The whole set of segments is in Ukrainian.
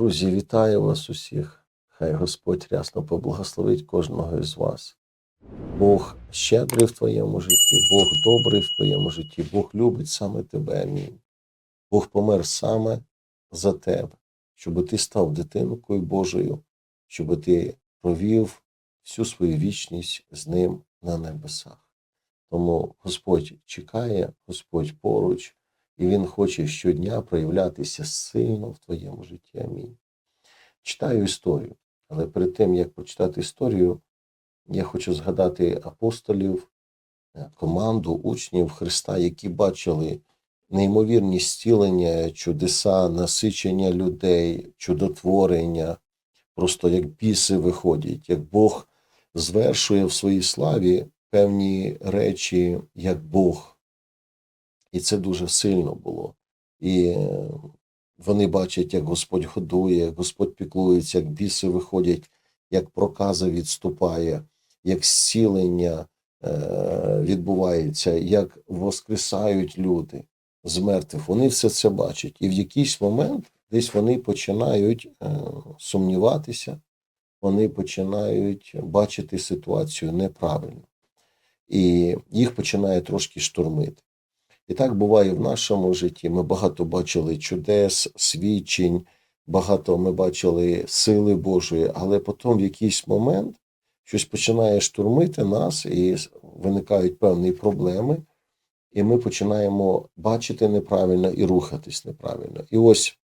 Друзі, вітаю вас усіх. Хай Господь рясно поблагословить кожного із вас. Бог щедрий в твоєму житті, Бог добрий в твоєму житті, Бог любить саме тебе. Амінь. Бог помер саме за тебе, щоб ти став дитинкою Божою, щоб ти провів всю свою вічність з ним на небесах. Тому Господь чекає, Господь поруч, і Він хоче щодня проявлятися сильно в твоєму житті. Амінь. Читаю історію, але перед тим, як прочитати історію, я хочу згадати апостолів, е, команду учнів Христа, які бачили неймовірні зцілення, чудеса, насичення людей, чудотворення, просто як біси виходять, як Бог звершує в своїй славі певні речі, як Бог. І це дуже сильно було. І е, вони бачать, як Господь годує, як Господь піклується, як біси виходять, як проказа відступає, як зцілення е, відбувається, як воскресають люди з мертвих. Вони все це бачать. І в якийсь момент десь вони починають е, сумніватися, вони починають бачити ситуацію неправильно. І їх починає трошки штурмити. І так буває в нашому житті. Ми багато бачили чудес, свідчень, багато ми бачили сили Божої, але потім в якийсь момент щось починає штурмити нас, і виникають певні проблеми, і ми починаємо бачити неправильно і рухатись неправильно. І ось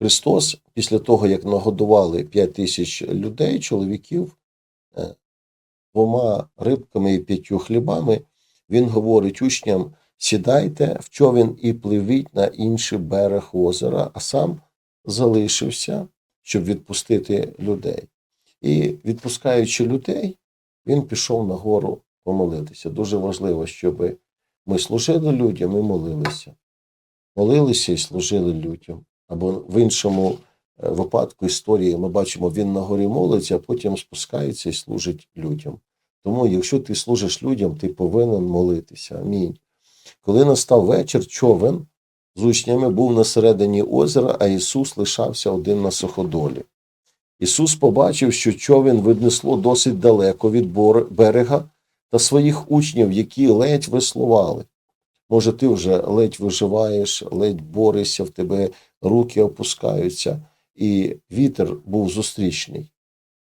Христос, після того, як нагодували 5 тисяч людей, чоловіків, е, двома рибками і п'ятью хлібами, він говорить учням: сідайте в човен і пливіть на інший берег озера, а сам залишився, щоб відпустити людей. І відпускаючи людей, він пішов на гору помолитися. Дуже важливо, щоб ми служили людям і молилися. Молилися і служили людям. Або в іншому е, випадку історії ми бачимо, він на горі молиться, а потім спускається і служить людям. Тому, якщо ти служиш людям, ти повинен молитися. Амінь. Коли настав вечір, човен з учнями був на середині озера, а Ісус лишався один на суходолі. Ісус побачив, що човен віднесло досить далеко від берега та своїх учнів, які ледь веслували. Може, ти вже ледь виживаєш, ледь борешся, в тебе руки опускаються, і вітер був зустрічний.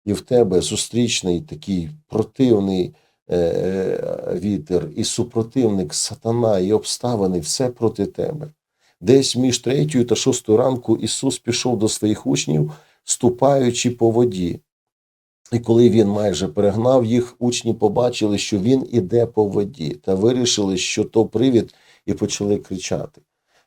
І в тебе зустрічний такий противний е, е, вітер, і супротивник, сатана, і обставини, все проти тебе. Десь між третьою та шостою ранку Ісус пішов до своїх учнів, ступаючи по воді. І коли він майже перегнав їх, учні побачили, що він іде по воді, та вирішили, що то привід, і почали кричати.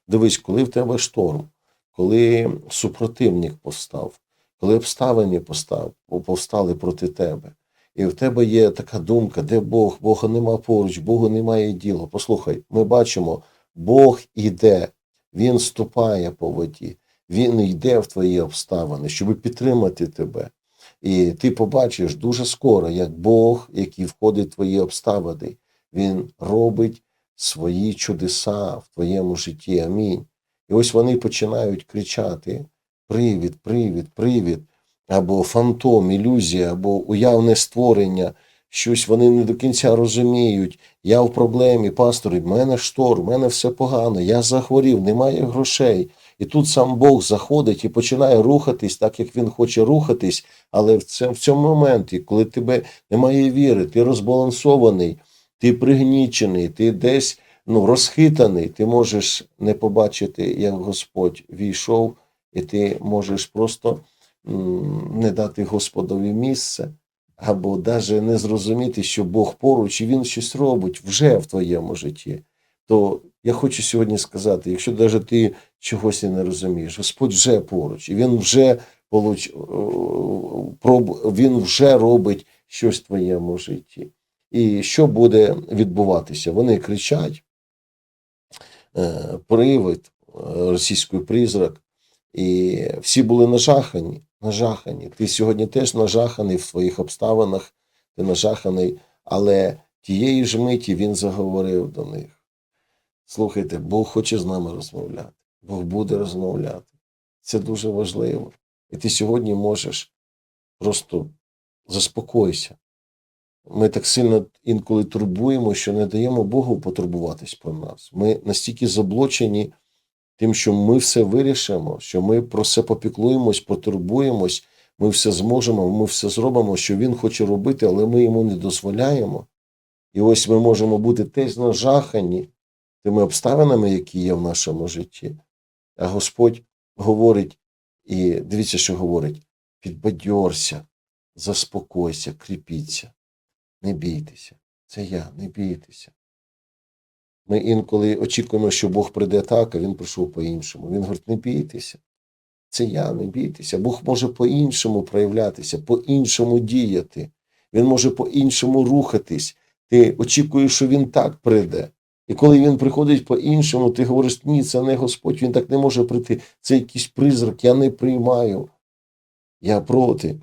Дивись, коли в тебе шторм, коли супротивник постав, коли обставини постав, повстали проти тебе, і в тебе є така думка, де Бог, Бога нема поруч, Богу немає діла. Послухай, ми бачимо, Бог іде, Він ступає по воді, Він йде в твої обставини, щоб підтримати тебе. І ти побачиш дуже скоро, як Бог, який входить в твої обставини, Він робить свої чудеса в твоєму житті. Амінь. І ось вони починають кричати: Привід, привід, привід, або фантом, ілюзія, або уявне створення. Щось вони не до кінця розуміють. Я в проблемі, пастор, в мене шторм, в мене все погано, я захворів, немає грошей. І тут сам Бог заходить і починає рухатись, так як він хоче рухатись, але в цьому, моменті, коли тебе немає віри, ти розбалансований, ти пригнічений, ти десь ну, розхитаний, ти можеш не побачити, як Господь війшов, і ти можеш просто не дати Господові місце, або навіть не зрозуміти, що Бог поруч і Він щось робить вже в твоєму житті. То я хочу сьогодні сказати, якщо навіть ти чогось і не розумієш, Господь вже поруч, і Він вже получ... е, Він вже робить щось в твоєму житті. І що буде відбуватися? Вони кричать, е, привид, е, російський призрак, і всі були нажахані, нажахані. Ти сьогодні теж нажаханий в своїх обставинах, ти нажаханий, але тієї ж миті він заговорив до них. Слухайте, Бог хоче з нами розмовляти, Бог буде розмовляти. Це дуже важливо. І ти сьогодні можеш просто заспокойся. Ми так сильно інколи турбуємо, що не даємо Богу потурбуватись про нас. Ми настільки заблочені тим, що ми все вирішимо, що ми про все попіклуємось, потурбуємось, ми все зможемо, ми все зробимо, що він хоче робити, але ми йому не дозволяємо. І ось ми можемо бути теж нажахані тими обставинами, які є в нашому житті. А Господь говорить, і дивіться, що говорить: підбадьорся, заспокойся, кріпіться, не бійтеся. Це я, не бійтеся. Ми інколи очікуємо, що Бог прийде так, а Він прийшов по-іншому. Він говорить, не бійтеся. Це я, не бійтеся. Бог може по-іншому проявлятися, по-іншому діяти. Він може по-іншому рухатись. Ти очікуєш, що він так прийде. І коли він приходить по-іншому, ти говориш, ні, це не Господь, він так не може прийти. Це якийсь призрак, я не приймаю. Я проти.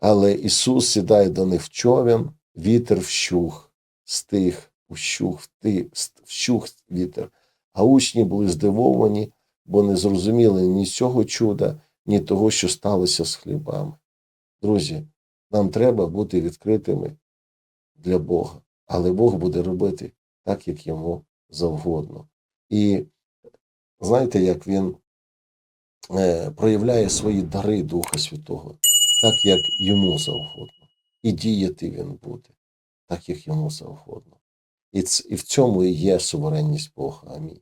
Але Ісус сідає до них в човен, вітер вщух, стих, вщух, вщух вітер. А учні були здивовані, бо не зрозуміли ні цього чуда, ні того, що сталося з хлібами. Друзі, нам треба бути відкритими для Бога, але Бог буде робити так, як йому завгодно. І знаєте, як він е, проявляє свої дари Духа Святого, так, як йому завгодно. І діяти він буде, так, як йому завгодно. І, ц- і в цьому і є суверенність Бога. Амінь.